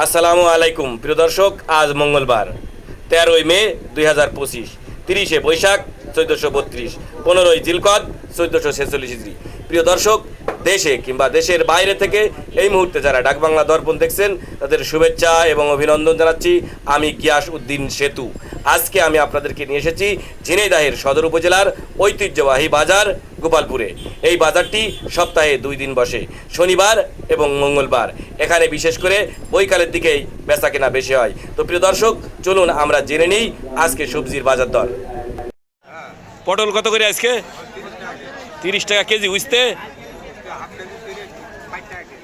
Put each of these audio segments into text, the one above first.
আসসালামু আলাইকুম, প্রিয় দর্শক, আজ মঙ্গলবার, তেরোই মে দুই হাজার পঁচিশ, তিরিশে বৈশাখ চোদ্দোশো বত্রিশ, পনেরোই জিলকদ চোদ্দোশো ছেচল্লিশ ইস্রি প্রিয় দর্শক, দেশে কিংবা দেশের বাইরে থেকে এই মুহূর্তে যারা ডাকবাংলা দর্পণ দেখছেন, তাদের শুভেচ্ছা এবং অভিনন্দন জানাচ্ছি। আমি গিয়াস উদ্দিন সেতু। আজকে আমি আপনাদেরকে নিয়ে এসেছি ঝিনাইদাহের সদর উপজেলার ঐতিহ্যবাহী বাজার গোপালপুরে। এই বাজারটি সপ্তাহে দুই দিন বসে, শনিবার এবং মঙ্গলবার। এখানে বিশেষ করে বৈকালের দিকেই বেচা কেনা বেশি হয়। তো প্রিয় দর্শক, চলুন আমরা জেনে নিই আজকে সবজির বাজার দর। পটল কত করে আজকে? তিরিশ টাকা কেজি বুঝতে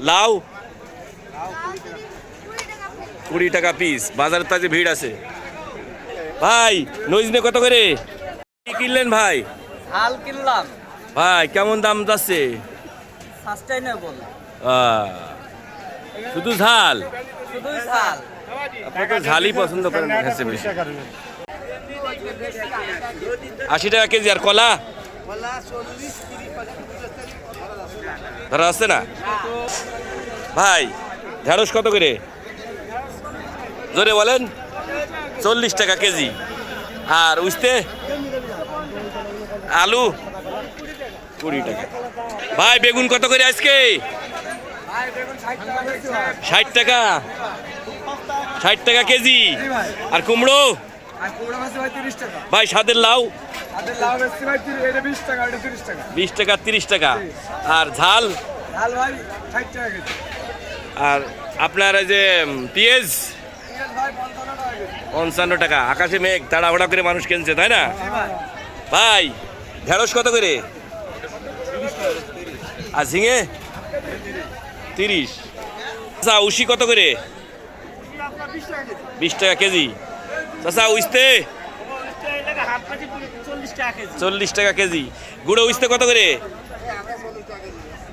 লাউ? কুড়ি টাকা পিস বাজারের তাজে ভিড় আছে। ভাই নইজনে কত করে? কি কিনলেন ভাই? হাল কিনলাম। ভাই কেমন দাম যাচ্ছে? সাস্টেইনেবল শুধু ঝাল? শুধুই ঝাল। আপনি তো ঝালই পছন্দ করেন খেতে বেশি আশি টাকা কেজি আর কলা? ধরা আসছে না? ভাই ঢেঁড়স কত করে? জোরে বলেন। চল্লিশ টাকা কেজি। আর উঠতে আলু? কুড়ি টাকা। ভাই, বেগুন কত করে আজকে? ষাট টাকা। ষাট টাকা কেজি। আর কুমড়ো? ভাই, স্বাদের লাউ? বিশ টাকা, তিরিশ টাকা। আর ঝাল? আর আপনার এই যে পেঁয়াজ? পঞ্চান্ন টাকা। আকাশে মেঘ, তাড়াহুড়া করে মানুষ কিনছে, তাই না? ভাই, ঢেঁড়স কত করে? আর ঝিঙে? তিরিশ। আচ্ছা উশি কত করে? বিশ টাকা কেজি। চাষা উইস্তে চল্লিশ টাকা কেজি। চল্লিশ টাকা কেজি গুঁড়ো উইস্তে কত করে?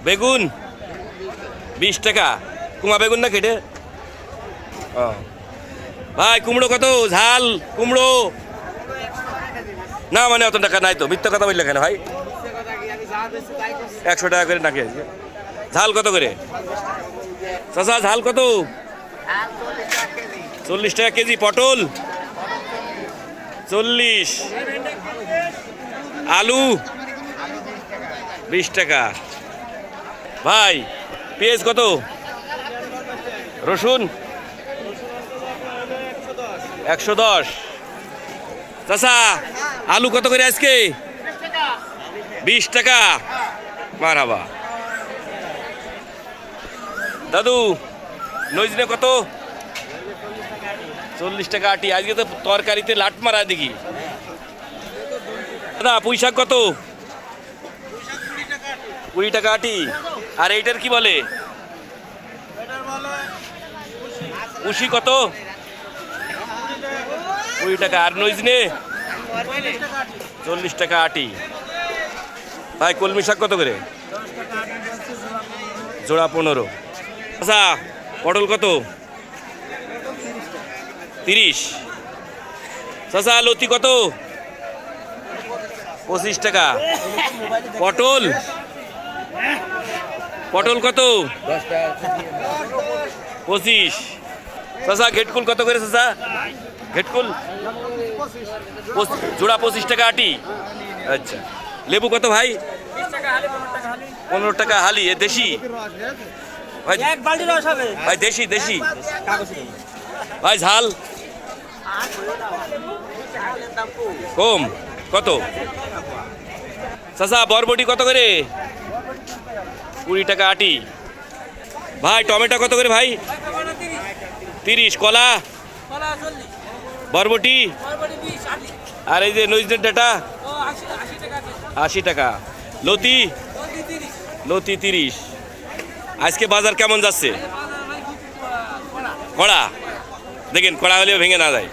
বেগুন? বিশ টাকা। কুমা বেগুন না কেটে? ও। ভাই, কুমড়ো কত? ঝাল, কুমড়ো। না মানে অত টাকা নাই তো। মিথ্যা কথা বললে কেন ভাই? একশো টাকা করে নাকি ঝাল কত করে? চাষা ঝাল কত? চল্লিশ টাকা কেজি, পটল? চল্লিশ। আলু? বিশ টাকা। ভাই, পেঁয়াজ কত? রসুন? একশো দশ। চাষা আলু কত করে আজকে? বিশ টাকা। মার হাবা দাদু নইজনে কত? চল্লিশ টাকা আটি। আজকে তো তরকারিতে লাট মারা দেখি। দাদা পুঁই শাক কত? কুড়ি টাকা আটি। আর এইটার কি বলে উশি কত? কুড়ি টাকা, আর নইজনে চল্লিশ টাকা আটি। ভাই, কলমি শাক কত করে? জোড়া পনেরো। আচ্ছা পটল কত? তিরিশ। চাচা, লতি কত? পঁচিশ টাকা। পটল? পটল কত? পঁচিশ। চাচা ঘেটকুল কত করে চাচা ঘেটকুল জোড়া পঁচিশ টাকা আটি। আচ্ছা। লেবু কত ভাই? পনেরো টাকা হালি। এ দেশি? ভাই দেশি দেশি। ভাই ঝাল? কম। কত? চাচা বরবটি কত করে? কুড়ি টাকা আটি। ভাই টমেটো কত করে ভাই? তিরিশ কলা? বরবটি? আর এই যে নইজের ডাটা? আশি টাকা লতি? লতি তিরিশ। আজকে বাজার কেমন যাচ্ছে? কড়া? দেখেন কড়া হলেও ভেঙে না যায়।